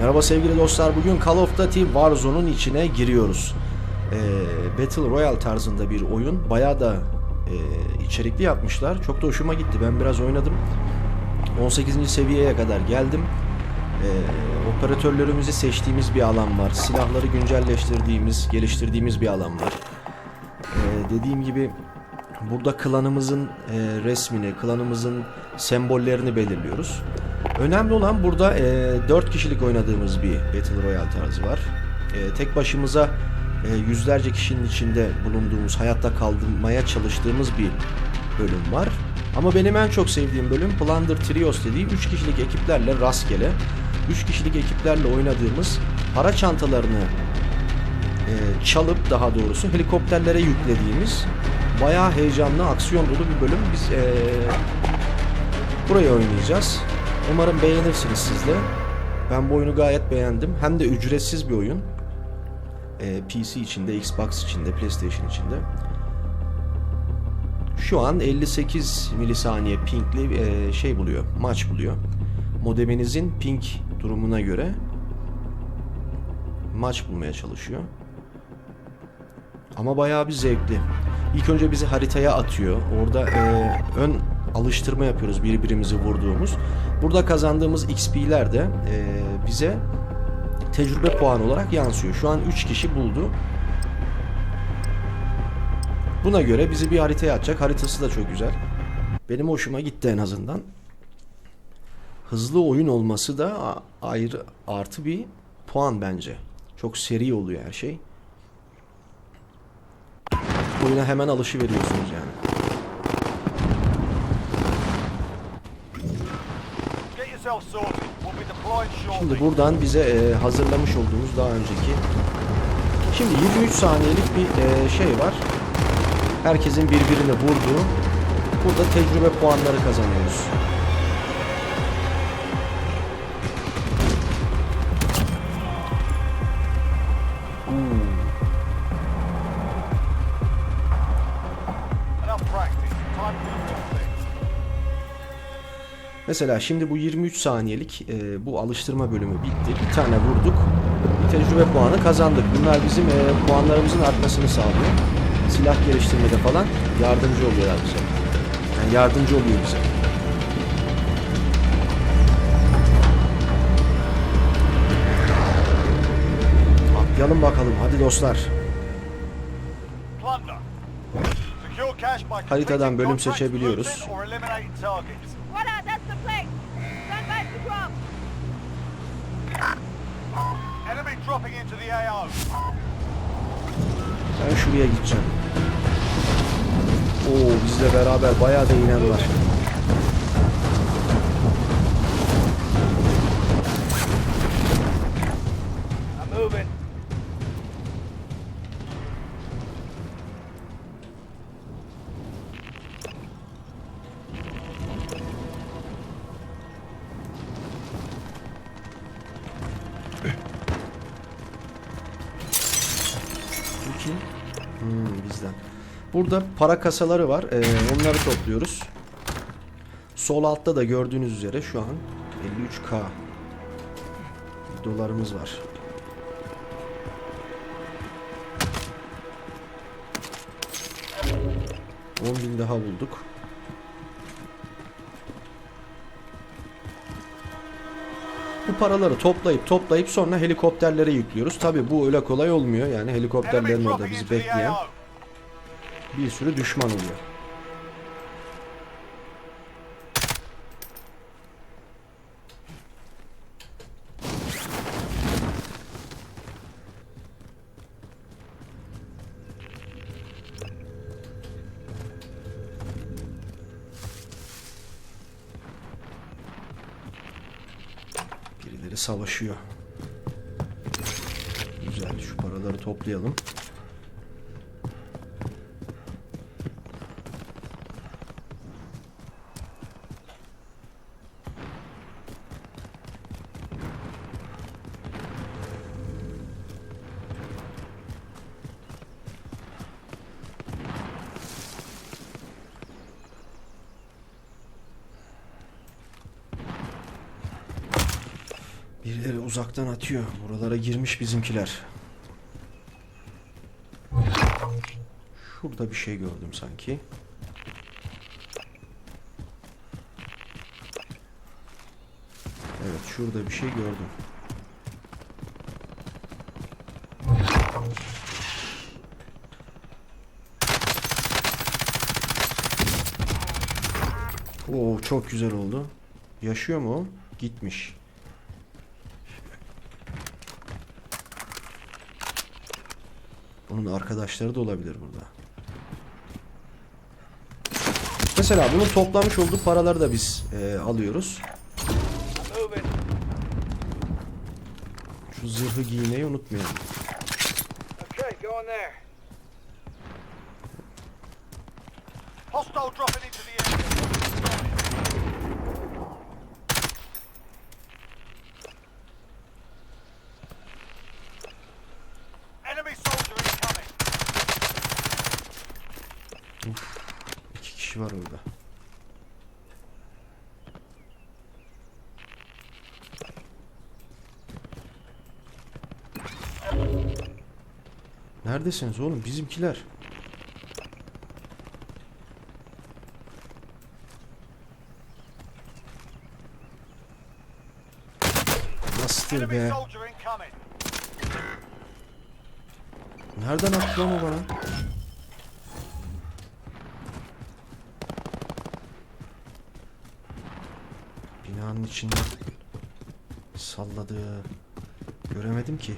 Merhaba sevgili dostlar. Bugün Call of Duty Warzone'un içine giriyoruz. Ee, Battle Royale tarzında bir oyun. Bayağı da e, içerikli yapmışlar. Çok da hoşuma gitti. Ben biraz oynadım. 18. seviyeye kadar geldim. Ee, operatörlerimizi seçtiğimiz bir alan var. Silahları güncelleştirdiğimiz, geliştirdiğimiz bir alan var. Ee, dediğim gibi burada klanımızın e, resmini, klanımızın sembollerini belirliyoruz. Önemli olan burada e, 4 kişilik oynadığımız bir Battle Royale tarzı var. E, tek başımıza e, yüzlerce kişinin içinde bulunduğumuz, hayatta kalmaya çalıştığımız bir bölüm var. Ama benim en çok sevdiğim bölüm Plunder Trios dediği 3 kişilik ekiplerle rastgele 3 kişilik ekiplerle oynadığımız para çantalarını e, çalıp daha doğrusu helikopterlere yüklediğimiz bayağı heyecanlı, aksiyon dolu bir bölüm. Biz e, burayı oynayacağız. Umarım beğenirsiniz siz de. Ben bu oyunu gayet beğendim. Hem de ücretsiz bir oyun. E, PC içinde, Xbox içinde, PlayStation içinde. Şu an 58 milisaniye pingli e, şey buluyor, maç buluyor. Modeminizin ping durumuna göre maç bulmaya çalışıyor. Ama bayağı bir zevkli. İlk önce bizi haritaya atıyor. Orada e, ön alıştırma yapıyoruz birbirimizi vurduğumuz. Burada kazandığımız XP'ler de e, bize tecrübe puanı olarak yansıyor. Şu an 3 kişi buldu. Buna göre bizi bir haritaya atacak. Haritası da çok güzel. Benim hoşuma gitti en azından. Hızlı oyun olması da ayrı artı bir puan bence. Çok seri oluyor her şey. Oyuna hemen alışıveriyorsunuz yani. Şimdi buradan bize e, hazırlamış olduğumuz daha önceki Şimdi 23 saniyelik bir e, şey var. Herkesin birbirini vurduğu. Burada tecrübe puanları kazanıyoruz. Mesela şimdi bu 23 saniyelik e, bu alıştırma bölümü bitti. Bir tane vurduk. Bir tecrübe puanı kazandık. Bunlar bizim e, puanlarımızın artmasını sağlıyor. Silah geliştirmede falan yardımcı oluyorlar bize. Yani yardımcı oluyor bize. Atlayalım bakalım. Hadi dostlar. Haritadan bölüm seçebiliyoruz. Ben şuraya gideceğim. Oo bizle beraber bayağı da inen var. Burada para kasaları var. Ee, onları topluyoruz. Sol altta da gördüğünüz üzere şu an 53k dolarımız var. On bin daha bulduk. Bu paraları toplayıp toplayıp sonra helikopterlere yüklüyoruz. Tabi bu öyle kolay olmuyor. Yani helikopterlerin orada bizi bekleyen. Bir sürü düşman oluyor. Birileri savaşıyor. Güzel şu paraları toplayalım. Biri Birileri uzaktan atıyor. Buralara girmiş bizimkiler. Şurada bir şey gördüm sanki. Evet şurada bir şey gördüm. Oo çok güzel oldu. Yaşıyor mu o? Gitmiş. Bunun arkadaşları da olabilir burada. Mesela bunun toplamış olduğu paraları da biz e, alıyoruz. Şu zırhı giymeyi unutmayalım. Hostile dropping into the area. Enemy soldier incoming. İki kişi var orada. Neredesiniz oğlum? Bizimkiler. Nasıl Enemy be? Nereden attı lan o bana? Binanın içinde salladı. Göremedim ki.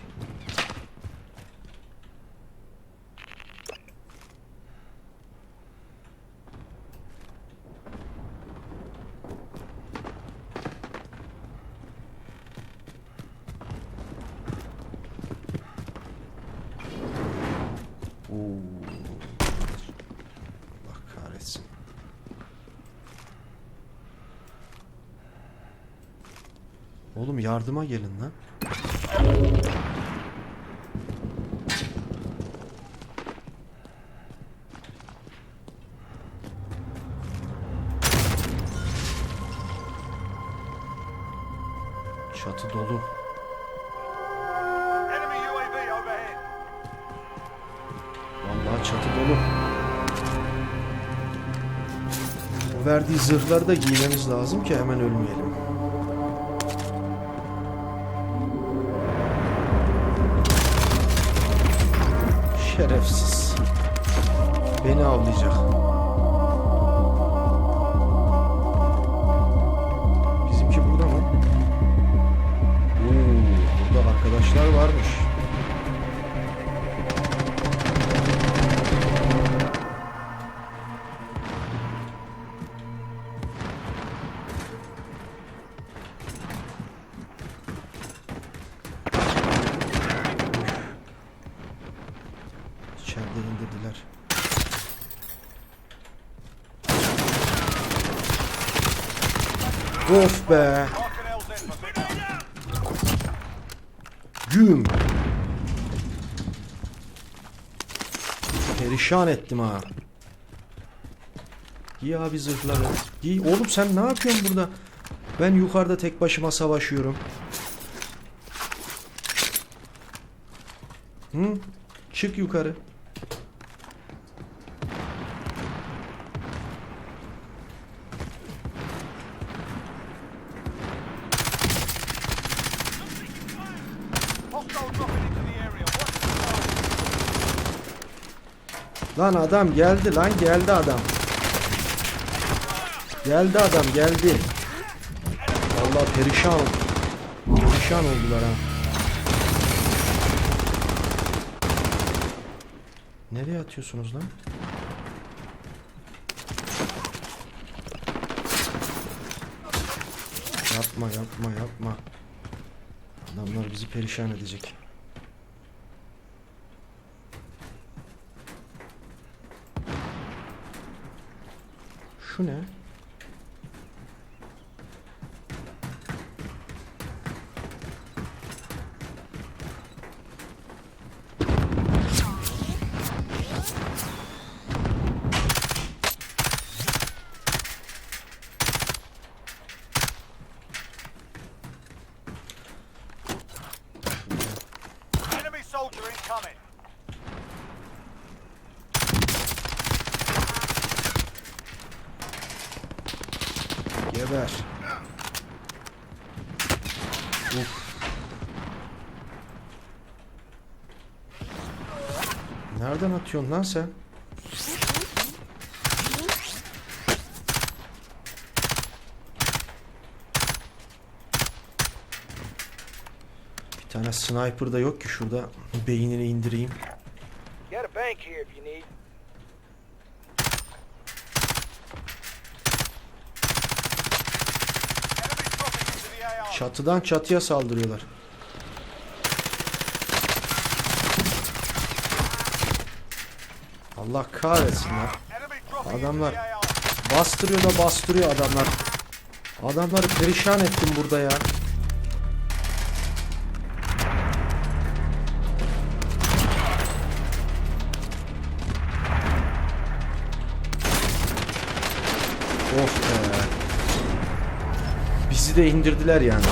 Oo. Allah kahretsin. Oğlum yardıma gelin lan. Çatı dolu. Vallahi çatı dolu. O verdiği zırhları da giymemiz lazım ki hemen ölmeyelim. Şerefsiz. Beni avlayacak. Perişan ettim ha. Giy abi zırhları. Giy. Oğlum sen ne yapıyorsun burada? Ben yukarıda tek başıma savaşıyorum. Hı? Çık yukarı. Hostile dropping into the area. Watch the Lan adam geldi lan geldi adam. Geldi adam geldi. Vallahi perişan perişan oldular ha. Nereye atıyorsunuz lan? Yapma yapma yapma. Adamlar bizi perişan edecek. Şu ne? Nereden atıyorsun lan sen? Bir tane sniper da yok ki şurada beynini indireyim. Get a bank here if you need. Enemy dropping into the AR. Çatıdan çatıya saldırıyorlar. Allah kahretsin ya. Adamlar bastırıyor da bastırıyor adamlar. Adamları perişan ettim burada ya. Of be. Bizi de indirdiler yani.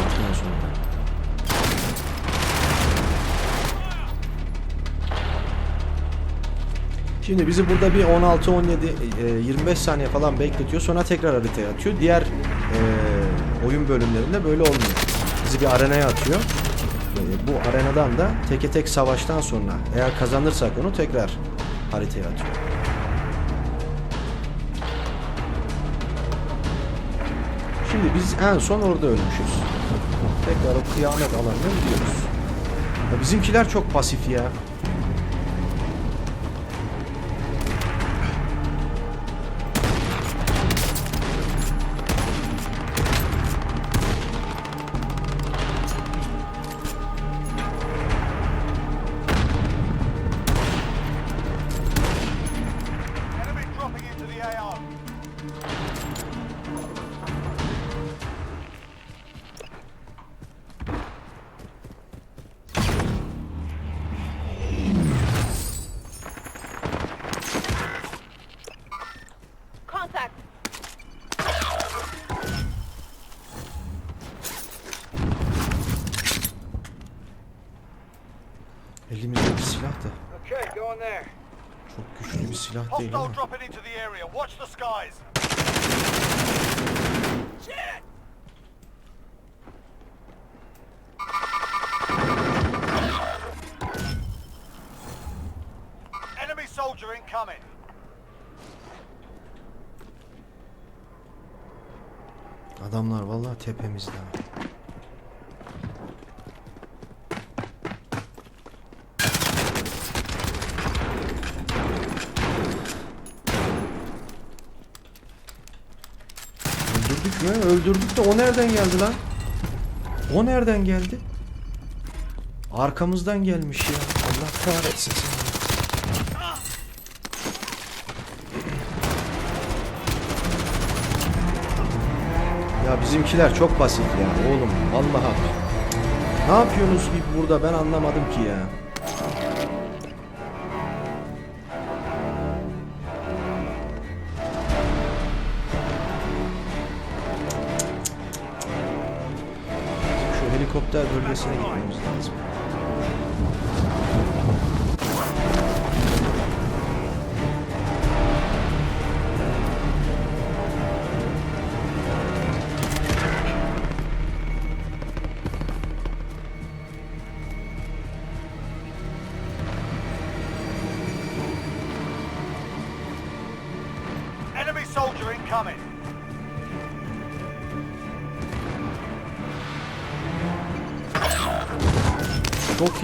Şimdi bizi burada bir 16 17 e, 25 saniye falan bekletiyor. Sonra tekrar haritaya atıyor. Diğer e, oyun bölümlerinde böyle olmuyor. Bizi bir arenaya atıyor. E, bu arenadan da teke tek savaştan sonra eğer kazanırsak onu tekrar haritaya atıyor. Şimdi biz en son orada ölmüşüz. Tekrar o kıyamet alanına gidiyoruz. Ya bizimkiler çok pasif ya. Silah değil ama. Soldier incoming. Adamlar vallahi tepemizde. Ha. Öldürdük de o nereden geldi lan? O nereden geldi? Arkamızdan gelmiş ya. Allah kahretsin seni. Ya bizimkiler çok basit ya oğlum vallahi. Ne yapıyorsunuz burada ben anlamadım ki ya. Helikopter bölgesine gitmemiz lazım.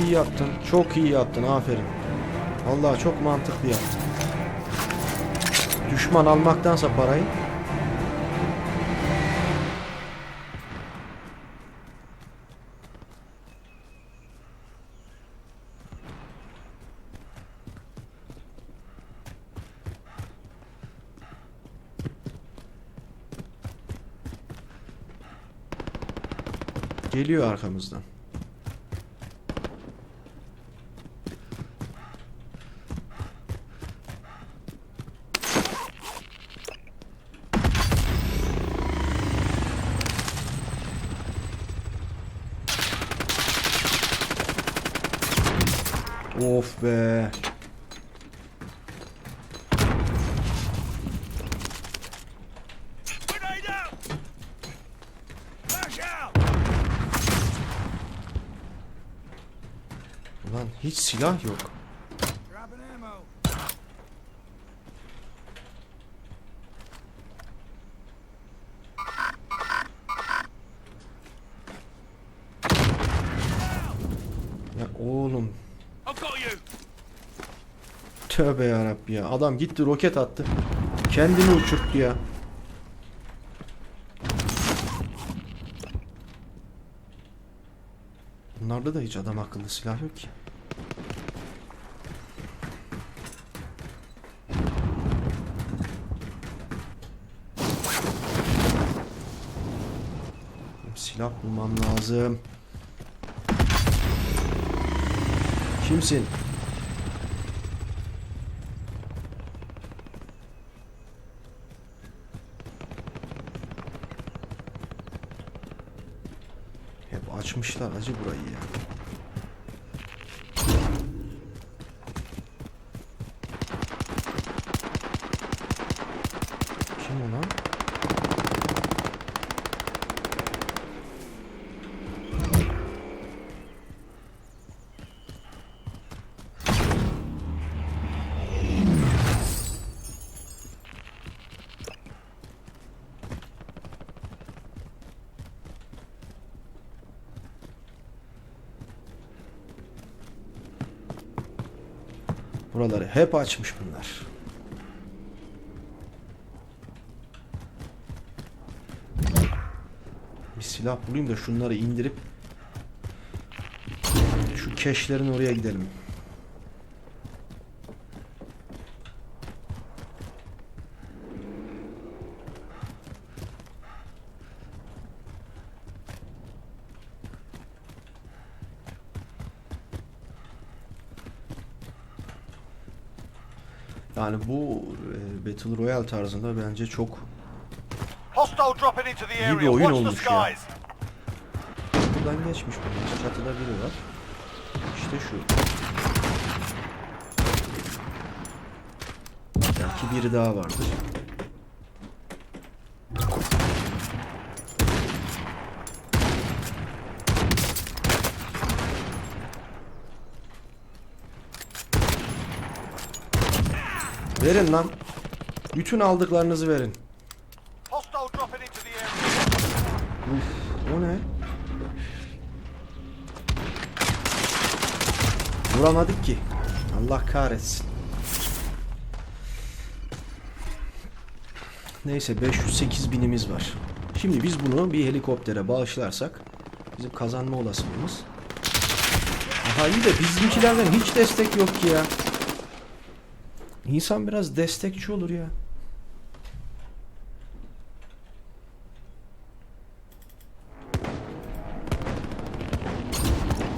İyi yaptın. Çok iyi yaptın. Aferin. Vallahi çok mantıklı yaptın. Düşman almaktansa parayı geliyor arkamızdan. Ulan hiç silah yok. Ya oğlum tövbe yarabbi ya. Adam gitti roket attı. Kendini uçurttu ya. Bunlarda da hiç adam akıllı silah yok ki. Silah bulmam lazım. Kimsin? Hep açmışlar acı burayı ya. Kim o lan? Buraları hep açmış bunlar. Bir silah bulayım da şunları indirip şu keşlerin oraya gidelim. Yani bu e, Battle Royale tarzında bence çok İyi bir oyun olmuş ya. buradan geçmiş bunlar. Çatıda biri var. İşte şu. Belki biri daha vardır. Verin lan. Bütün aldıklarınızı verin. Uf, o ne? Vuramadık ki. Allah kahretsin. Neyse 508 binimiz var. Şimdi biz bunu bir helikoptere bağışlarsak bizim kazanma olasılığımız. Aha iyi de bizimkilerden hiç destek yok ki ya. İnsan biraz destekçi olur ya.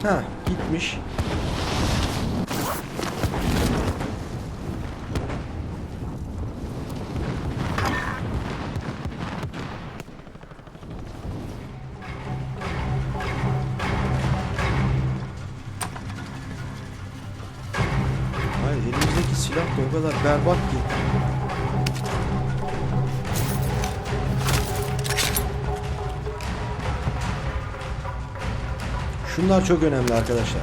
Ha gitmiş. Kadar berbat ki. Şunlar çok önemli arkadaşlar.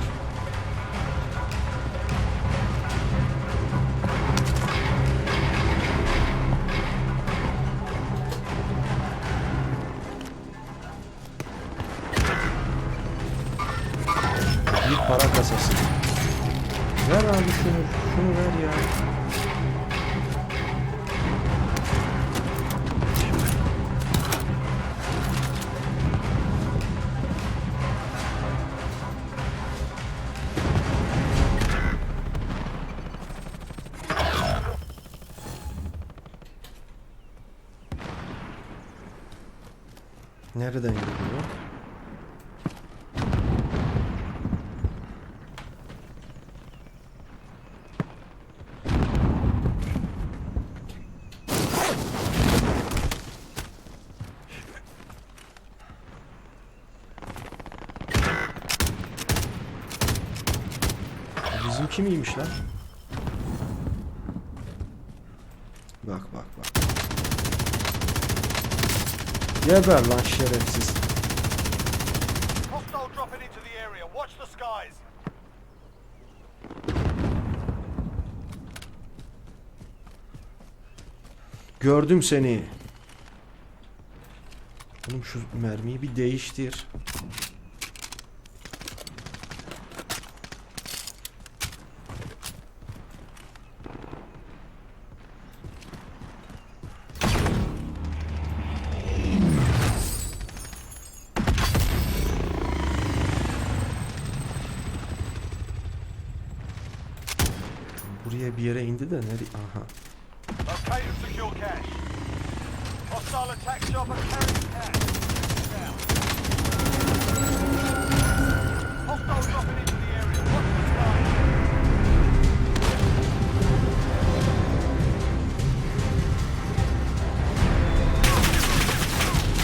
Bir para kasası. Ver abi şunu, şunu ver ya. Nereden gidiyor? Bizimki miymiş lan? Bak bak bak. Geber lan şerefsiz. Hostile dropping into the area. Watch the skies. Gördüm seni. Oğlum şu mermiyi bir değiştir. Buraya bir yere indi de nereye? Aha.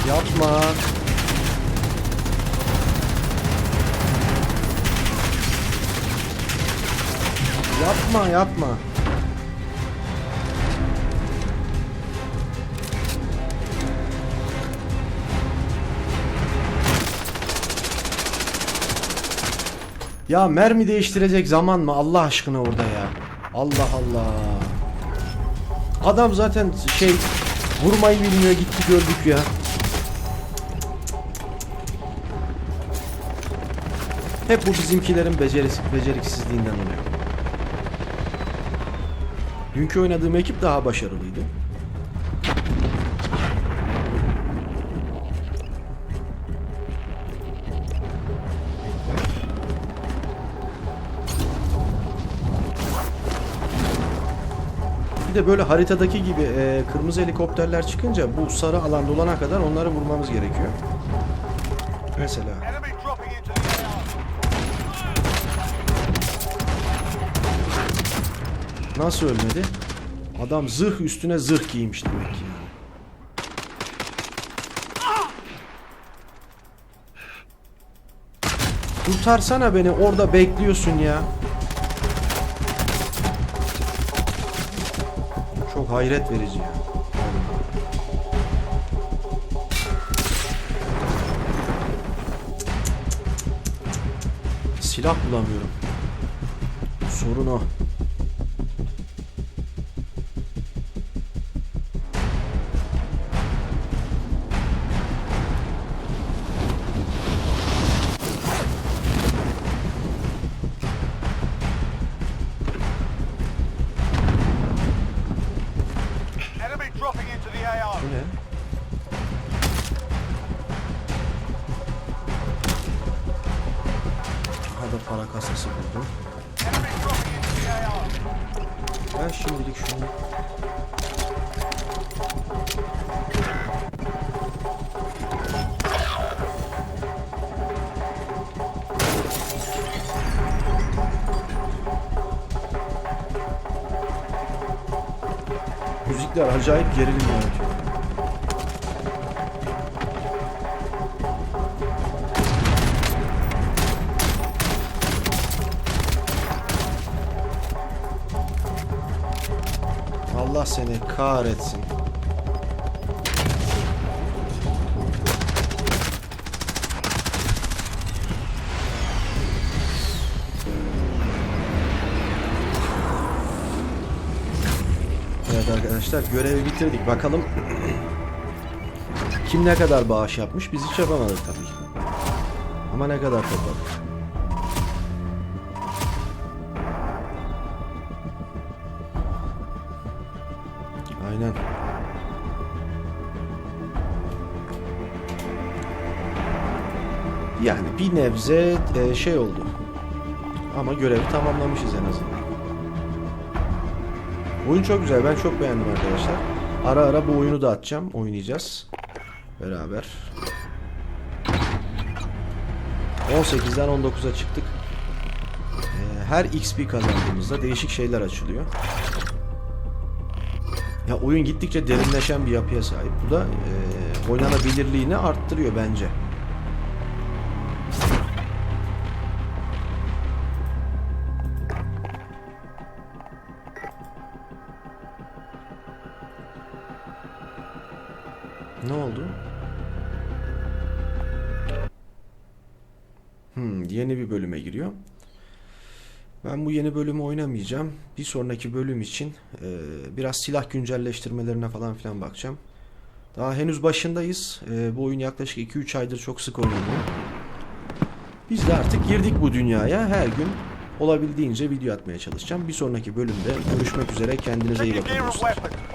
Locate Yapma yapma. Ya mermi değiştirecek zaman mı Allah aşkına orada ya? Allah Allah. Adam zaten şey vurmayı bilmiyor gitti gördük ya. Hep bu bizimkilerin beceriksizliğinden oluyor. Dünkü oynadığım ekip daha başarılıydı. Bir de böyle haritadaki gibi e, kırmızı helikopterler çıkınca bu sarı alan dolana kadar onları vurmamız gerekiyor. Mesela. Nasıl ölmedi? Adam zırh üstüne zırh giymiş demek ki. Kurtarsana beni orada bekliyorsun ya. Çok hayret verici ya. Silah bulamıyorum. Sorun o. para kasası buldum. Ben şimdilik şunu... Müzikler acayip gerilim yaratıyor. Seni kahretsin. Evet arkadaşlar görevi bitirdik. Bakalım kim ne kadar bağış yapmış? Biz hiç yapamadık tabii. Ama ne kadar topladık? Bir nebze e, şey oldu. Ama görevi tamamlamışız en azından. Oyun çok güzel. Ben çok beğendim arkadaşlar. Ara ara bu oyunu da atacağım. Oynayacağız. Beraber. 18'den 19'a çıktık. Ee, Her XP kazandığımızda değişik şeyler açılıyor. Ya oyun gittikçe derinleşen bir yapıya sahip. Bu da e, oynanabilirliğini arttırıyor bence. Ben bu yeni bölümü oynamayacağım. Bir sonraki bölüm için e, biraz silah güncelleştirmelerine falan filan bakacağım. Daha henüz başındayız. E, bu oyun yaklaşık 2-3 aydır çok sık oynanıyor. Biz de artık girdik bu dünyaya. Her gün olabildiğince video atmaya çalışacağım. Bir sonraki bölümde görüşmek üzere. Kendinize iyi bakın.